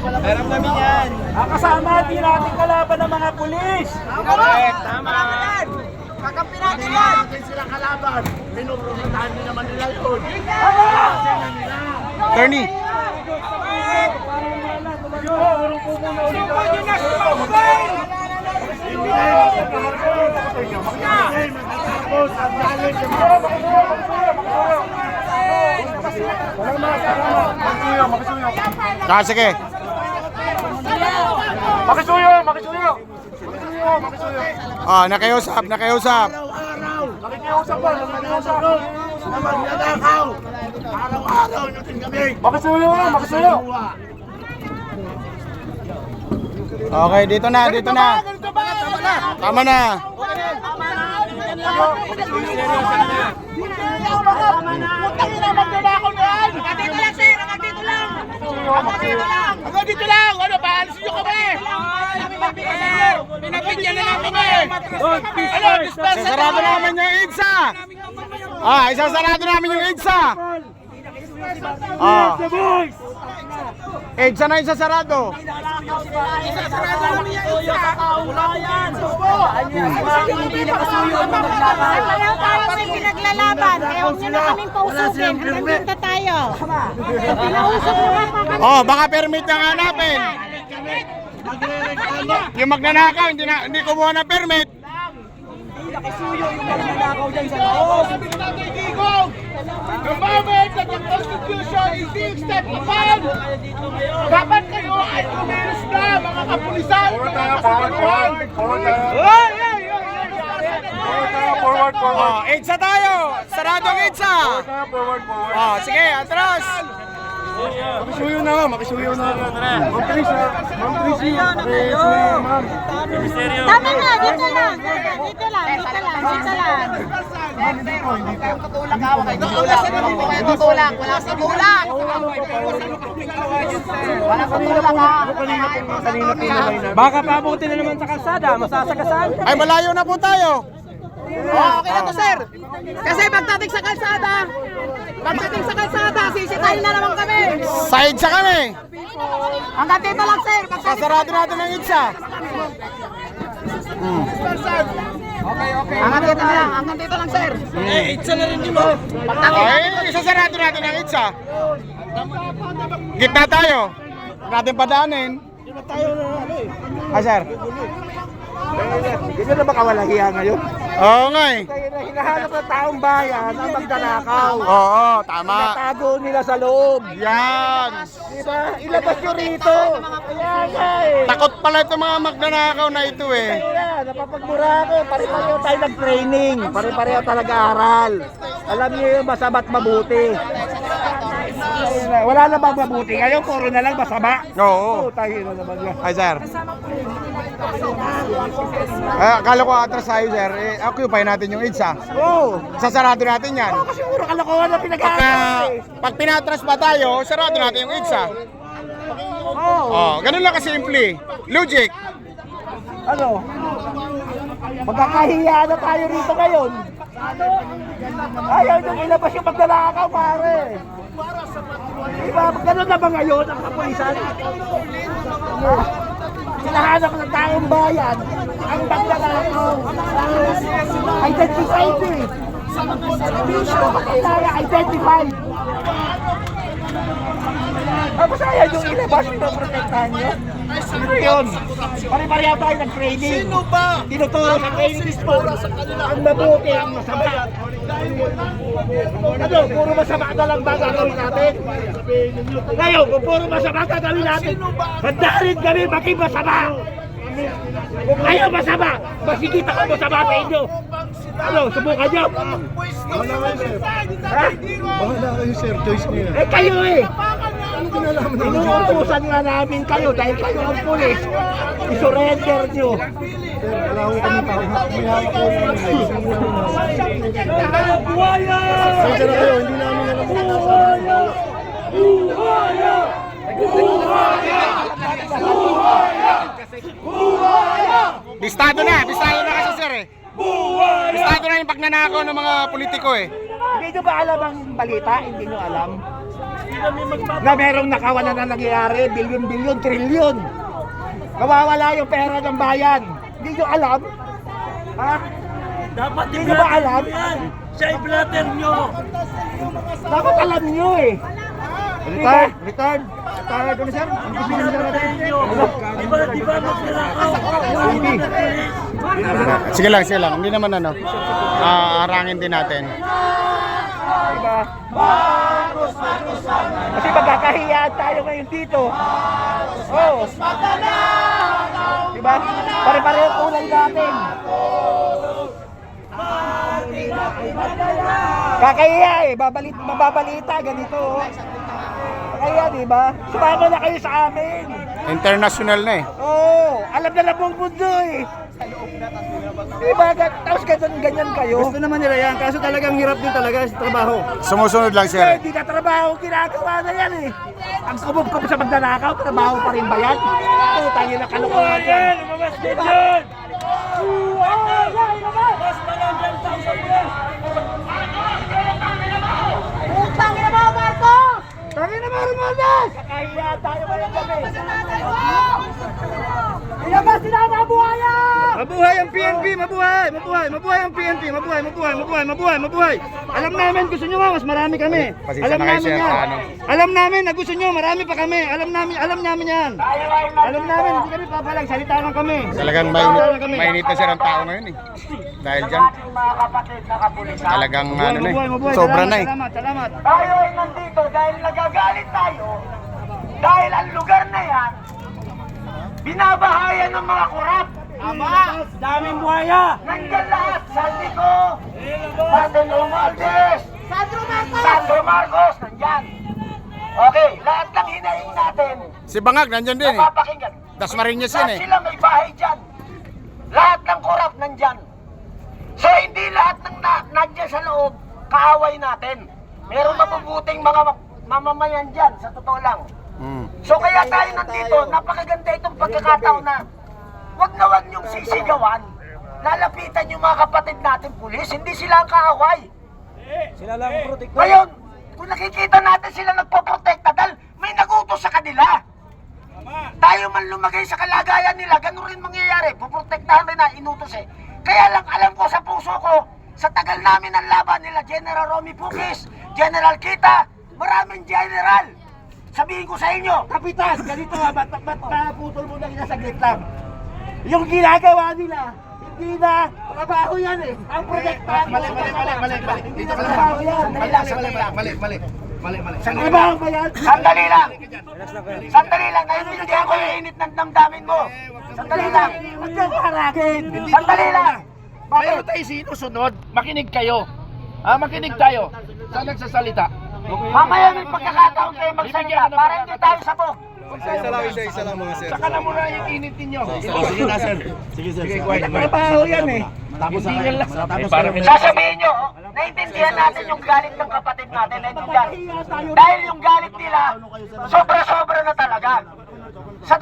Alam namin yan. Ang kasama din natin kalaban ng mga pulis. Correct, tama. Kakampi natin yan! sila kalaban. Pinuprotektahan din naman nila yun. Attorney. Ah, sige. Makisuyo, makisuyo. Makisuyo, makisuyo. Ah, nakiusap, nakiusap. Araw-araw. Nakikiusap ba? Nakikiusap. Na magnanakaw. Araw-araw natin kami. Makisuyo na, makisuyo. Okay, dito na, dito na. Tama na. Nakatito lang sir! Nakatito lang! Nakatito lang! Hanggang dito lang. Ano, paalisin nyo kami. Pinagbigyan na lang kami. Ano, dispensa Isasarado namin yung EDSA. Ah, isasarado namin yung EDSA. Ah, The boys! EDSA na isasarado. Wala tayo may pinaglalaban, kaya huwag nyo na kaming pausugin. Dito tayo. Oh, baka permit na hanapin. Yung magnanakaw, hindi na hindi kumuha ng permit. Sabi ni Tatay Digong, the moment that the Constitution is being stepped upon, dapat kayo ay kumilos na, mga kapulisan, mga kasiguruhan. Ay, ay, ay, Forward, forward. Oh, EDSA tayo. Sarado ang EDSA. Forward, forward. Oh, sige, atras. Makisuyo na, makisuyo na. Ma'am Trisha, Ma'am Trisha, makisuyo, ma'am. Tama na, dito lang. Dito lang, dito lang, dito lang. Tutulak ha, tutulak. Huwag po kayo tutulak, wala sa tulak. Wala sa tulak ha. Baka pabuti na naman sa kalsada, masasagasan. Ay, malayo na po tayo. Oh, okay na to sir. Kasi pagdating sa kalsada, pagdating sa kalsada, sisitahin na naman kami. Sa EDSA kami. Hanggang dito lang sir. Sasarado natin ang EDSA. Hanggang dito lang, hanggang dito lang sir. Eh, itsa na rin yun. oh. Ay, isasarado natin ang EDSA. Gitna tayo. Natin padaanin. Ah, sir. Hindi na ba kawalahiya ngayon? Oo nga eh. Hinahanap ng taong bayan ang magdanakaw. Oo, tama. Tago nila sa loob. Yan. Diba? Ilabas nyo rito. Nga eh. Takot pala itong mga magnanakaw na ito eh. Kaya, napapagmura ako. Pare-pareho tayo nag-training. Pare-pareho talaga aral. Alam niyo yung masaba't mabuti. Ayun na, Wala na bang mabuti? Ngayon, puro na lang masama. Oo. Oo, tayo na naman yan. Ay, sir. Eh, akala ko atras tayo, sir. Eh, occupy natin yung EDSA. Oo. Sasarado natin yan. Oo, kasi puro kalokohan na Pagka, pinag-aaral eh. pag pinatras pa tayo, sarado natin yung EDSA. Oo. Oh, ganun lang kasimple. Logic. Ano? Magkakahiya na tayo rito ngayon. Ayaw nyo ilabas yung paglalakaw, pare. Diba, ganun na ba ngayon ang kapulisan? Ha? Sinahanap ng taong bayan ang paglalakaw. Identified eh. Kailangan identified. Ayaw yung ilabas, pinoprotektahan nyo. Ano yun? Pare-pareho tayo nag-training. Sino ba? Tinuturo sa training mismo. Ang mabuti, ang masama. Ano, puro masama na lang ba gagawin natin? Ngayon, kung puro masama gagawin natin, handa rin kami maging masama. Kung kayo masama, masigit ako masama sa inyo. Ano, subukan nyo? Ha? Bahala kayo sir, choice niyo Eh kayo eh! Inuutusan nga namin kayo dahil kayo ang pulis. I-surrender nyo. Sir, wala ko kami tao. Hawak ko. Buhaya! Sir, kayo, hindi namin alam kung Buhaya! Buhaya! Buhaya! Bistado na, bistado na kasi sir eh. Buhaya! Bistado na yung pagnanakaw ng mga politiko eh. Hindi nyo ba alam ang balita? Hindi nyo alam? Na merong nakawalan na nangyayari, bilyon-bilyon, trilyon. Nawawala yung pera ng bayan. Hindi nyo alam? Ha? Dapat Hindi nyo ba alam? Sa i-blatter nyo. Dapat alam nyo eh. Retard, ano sir? Ang pipili sir. Di ba, di ba. Sige lang, sige lang. Hindi naman ano. Ah, arangin din natin. Diba? Kasi magkakahiyaan tayo ngayon dito. Oh. Diba? Pare-pareho kulay natin. Kakahiya eh, babalit, mababalita ganito. oh. Kaya di ba? Sumama na kayo sa amin. International na eh. Oo, oh, alam na na buong mundo eh. Di ba? Ga- Tapos ganyan, ganyan kayo. Gusto naman nila yan, kaso talagang hirap din talaga sa trabaho. Sumusunod lang Eh, sir. hindi na trabaho, ginagawa na yan eh. Ang kumupkup sa magnanakaw, trabaho pa rin ba yan? Putang ina kalokohan yan. Lumabas din dyan! Utang na mo, Marcos! Tangin na mga Romualdez! Kakahiya tayo ngayong gabi. Ilabas sila ang mga buhaya! Mabuhay ang PNP, mabuhay, mabuhay, mabuhay ang PNP, mabuhay, mabuhay, mabuhay, mabuhay, mabuhay. Alam namin gusto nyo nga, mas marami kami. Alam namin yan. Alam namin na gusto nyo, marami pa kami. Alam namin, alam namin yan. Alam namin, hindi kami papalang, salita lang kami. Talagang mainit, mainit na sir ang tao ngayon eh. Dahil dyan, Mga kapatid na kapulisan. talagang ano na Mabuhay, eh. mabuhay. Sobra na eh. Salamat, salamat. Tayo ay nandito dahil nagagalit tayo. Dahil ang lugar na yan, binabahayan ng mga korap. Ama! Daming buhaya. Nandyan lahat. Saldico, Martin Romualdez, Sandro Marcos! Sandro Marcos, nandyan. Okay, lahat ng hinaing natin, Si Bangag, nandyan din eh. napapakinggan. Dasmariñas Lahat yan eh. sila may bahay dyan. Lahat ng korap nandyan. So hindi lahat ng na, nandyan sa loob, kaaway natin. Meron mabubuting mga ma- mamamayan dyan, sa totoo lang. Mm. So kaya tayo nandito, napakaganda itong pagkakataon na wag na wag niyong sisigawan. Lalapitan yung mga kapatid natin pulis, hindi sila ang kaaway. Sila lang ang protektor. Ngayon, kung nakikita natin sila nagpoprotekta dahil may nagutos sa kanila. Tayo man lumagay sa kalagayan nila, ganun rin mangyayari. Poprotektahan rin na inutos eh. Kaya lang alam ko sa puso ko, sa tagal namin ng laban nila General Romy Pukis, General Kita, maraming general. Sabihin ko sa inyo, Kapitan, ganito ha, ba't, ba't naputol mo lang saglit lang. Yung ginagawa nila, hindi na trabaho yan eh. Ang protektahan mali, mali, mali, mali, mali. Hindi na trabaho yan. Mali, mali, mali, mali. Mali, mali. Ba yan? Sandali lang. Sandali lang. Naiintindihan ko yung init ng damdamin mo. Sandali lang. Huwag ko haragin. Sandali lang. Bakit? tayo sinusunod, makinig kayo. Ah, makinig tayo sa nagsasalita. Mamaya may pagkakataon kayo magsalita para hindi tayo sabog. Saka na muna yung init ninyo. Sige na sir. Sige sir. Sige, quiet. Trabaho yan eh. Hindi nga lang. Eh, para may Sasabihin nyo, naiintindihan natin yung galit ng kapatid natin, naiintindihan. Dahil yung galit nila, sobra-sobra na talaga.